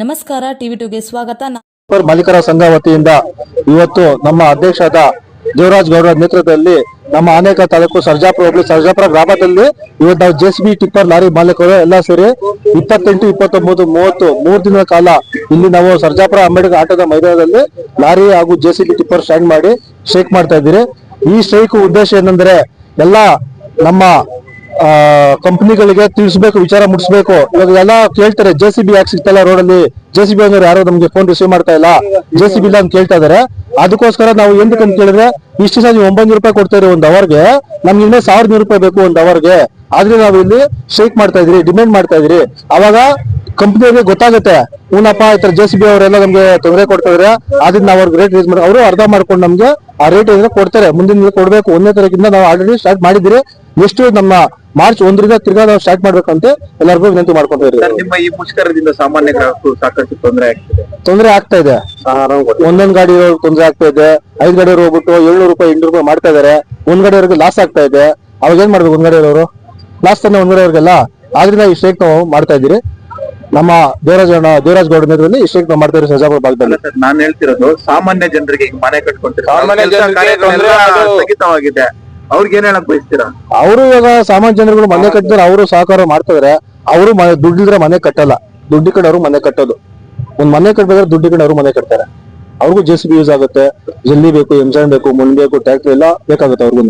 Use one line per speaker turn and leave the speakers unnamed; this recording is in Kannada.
ನಮಸ್ಕಾರ, ಟಿವಿ ಟುಗೆ ಸ್ವಾಗತ.
ಮಾಲೀಕರ ಸಂಘ ವತಿಯಿಂದ ಇವತ್ತು ನಮ್ಮ ಅಧ್ಯಕ್ಷದ ದೇವರಾಜ್ ಗೌಡರ ನೇತೃತ್ವದಲ್ಲಿ ನಮ್ಮ ಅನೇಕ ತಾಲೂಕು ಸರ್ಜಾಪುರ ಹೋಬಳಿ ಸರ್ಜಾಪುರ ಗ್ರಾಮದಲ್ಲಿ ಇವತ್ತು ನಾವು ಜೆಸಿಬಿ ಟಿಪ್ಪರ್ ಲಾರಿ ಮಾಲೀಕರು ಎಲ್ಲ ಸೇರಿ ಇಪ್ಪತ್ತೆಂಟು, ಇಪ್ಪತ್ತೊಂಬತ್ತು, ಮೂವತ್ತು, ಮೂರು ದಿನಗಳ ಕಾಲ ಇಲ್ಲಿ ನಾವು ಸರ್ಜಾಪುರ ಅಂಬೇಡ್ಕರ್ ಆಟದ ಮೈದಾನದಲ್ಲಿ ಲಾರಿ ಹಾಗೂ ಜೆಸಿಬಿ ಟಿಪ್ಪರ್ ಸ್ಟ್ಯಾಂಡ್ ಮಾಡಿ ಸ್ಟ್ರೈಕ್ ಮಾಡ್ತಾ ಇದ್ದೀರಿ. ಈ ಸ್ಟ್ರೈಕ್ ಉದ್ದೇಶ ಏನಂದ್ರೆ ಎಲ್ಲ ನಮ್ಮ ಕಂಪನಿಗಳಿಗೆ ತಿಳಿಸ್ಬೇಕು, ವಿಚಾರ ಮುಡಿಸ್ಬೇಕು ಇವಾಗ ಎಲ್ಲ ಕೇಳ್ತಾರೆ ಜೆ ಸಿ ಬಿ ಯಾಕೆ ಸಿಗ್ತಲ್ಲ ರೋಡಲ್ಲಿ? ಜೆ ಸಿ ಬಿ ಅಂದ್ರೆ ಯಾರೋ ನಮ್ಗೆ ಫೋನ್ ರಿಸೀವ್ ಮಾಡ್ತಾ ಇಲ್ಲ. ಜೆ ಸಿ ಬಿ ಇಲ್ಲ ಅಂತ ಕೇಳ್ತಾ ಇದಾರೆ. ಅದಕ್ಕೋಸ್ಕರ ನಾವು ಅಂತ ಕೇಳಿದ್ರೆ, ಇಷ್ಟು ಸಹ ನೀವು ಒಂಬೈನೂರು ರೂಪಾಯಿ ಕೊಡ್ತಾ ಇರೋ ಒಂದು ಅವರ್ಗೆ ನಮ್ಗೆ ಇನ್ನೇ ಸಾವಿರದ ನೂರು ರೂಪಾಯಿ ಬೇಕು ಒಂದ್ ಅವರ್ಗೆ ಆದ್ರೆ ನಾವು ಇಲ್ಲಿ ಸ್ಟ್ರೈಕ್ ಮಾಡ್ತಾ ಇದ್ರಿ ಡಿಮ್ಯಾಂಡ್ ಮಾಡ್ತಾ ಇದ್ರಿ. ಅವಾಗ ಕಂಪ್ನಿಯವರಿಗೆ ಗೊತ್ತಾಗುತ್ತೆ ಹೂನಪ್ಪ ಈ ತರ ಜೆ ಸಿ ಬಿ ಅವರೆಲ್ಲ ನಮ್ಗೆ ತೊಂದರೆ ಕೊಡ್ತಾ ಇದ್ರೆ ಅದನ್ನ ನಾವು ಅವ್ರಿಗೆ ರೇಟ್ ರೇಸ್ ಮಾಡಿ ಅವರು ಅರ್ಧ ಮಾಡ್ಕೊಂಡು ನಮ್ಗೆ ಆ ರೇಟ್ ಏನಾದ್ರೆ ಕೊಡ್ತಾರೆ. ಮುಂದಿನ ದಿನ ಕೊಡ್ಬೇಕು. ಒಂದನೇ ತಾರೀಕಿಂದ ನಾವು ಆಲ್ರೆಡಿ ಸ್ಟಾರ್ಟ್ ಮಾಡಿದಿರಿ ಎಷ್ಟು ನಮ್ಮ ಮಾರ್ಚ್ ಒಂದರಿಂದ ತಿರ್ಗಾ ನಾವು ಸ್ಟಾರ್ಟ್ ಮಾಡ್ಬೇಕಂತ ಎಲ್ಲರಿಗೂ ವಿನಂತಿ ಮಾಡ್ಕೊಂತ ಇದ್ದೀವಿ.
ಸರ್ ನಿಮ್ಮ ಈ ಮುಷ್ಕರದಿಂದ ಸಾಮಾನ್ಯ ಗ್ರಾಹಕರು ಸಾಕಷ್ಟು ತೊಂದರೆ ಆಗ್ತಿದೆ.
ತೊಂದರೆ ಆಗ್ತಾ ಇದೆ. ಒಂದೊಂದ್ ಗಾಡಿ ತೊಂದರೆ ಆಗ್ತಾ ಇದೆ ಐದ್ ಗಾಡಿ ಹೋಗ್ಬಿಟ್ಟು ಏಳ್ನೂರು ರೂಪಾಯಿ ಎಂಟು ರೂಪಾಯಿ ಮಾಡ್ತಾ ಇದಾರೆ. ಒಂದ್ ಗಾಡಿಯವ್ರಿಗೆ ಲಾಸ್ ಆಗ್ತಾ ಇದೆ. ಅವಾಗ ಏನ್ ಮಾಡ್ಬೇಕು ಒಂದ್ ಗಾಡಿಯವರು ಲಾಸ್ ತಾನೆ ಒಂದ್ ಗಾಡಿಯವ್ರಿಗೆಲ್ಲ ಆದ್ರಿಂದ ಈ ಸ್ಟ್ರೈಕ್ ನಾವು ಮಾಡ್ತಾ ಇದೀರಿ ನಮ್ಮ ದೇವರಾಜ್ ದೇವರಾಜ್ ಗೌಡ ನೇತೃತ್ವದಲ್ಲಿ ಈ ಸ್ಟ್ರೈಕ್ ನಾವು ಮಾಡ್ತಾ ಇದ್ದೀವಿ ಸಜಾಪುರ ಭಾಗದಲ್ಲಿ.
ಸರ್ ನಾನು ಹೇಳ್ತಿರೋದು ಸಾಮಾನ್ಯ ಜನರಿಗೆ ಮನೆ ಕಟ್ಕೊಂತಾರೆ
ಸಾಮಾನ್ಯ ಜನರಿಗೆ ತೊಂದ್ರೆ ಅದು-
ಸ್ಥಗಿತವಾಗಿದೆ. ಅವ್ರಿಗೆ ಏನ್ ಹೇಳಕ್ ಬಯಸ್ತೀರಾ?
ಅವರು ಇವಾಗ ಸಾಮಾನ್ಯ ಜನಗಳು ಮನೆ ಕಟ್ಟಿದ್ರೆ ಅವರು ಸಹಕಾರ ಮಾಡ್ತಿದ್ರೆ. ಅವರು ದುಡ್ಡಿದ್ರೆ ಮನೆ ಕಟ್ಟಲ್ಲ. ದುಡ್ಡು ಕಡೆ ಅವ್ರು ಮನೆ ಕಟ್ಟೋದು. ಒಂದ್ ಮನೆ ಕಟ್ಬೇಕಾದ್ರೆ ದುಡ್ಡು ಕಡೆ ಅವ್ರು ಮನೆ ಕಟ್ತಾರೆ. ಅವ್ರಿಗೂ ಜೆ ಸಿ ಬಿ ಯೂಸ್ ಆಗುತ್ತೆ. ಜಲ್ಲಿ ಬೇಕು ಎಂಜಾನ್ ಬೇಕು ಮಣ್ ಬೇಕು ಟ್ರ್ಯಾಕ್ಟರ್ ಎಲ್ಲ ಬೇಕಾಗುತ್ತೆ ಅವ್ರಿಗೂ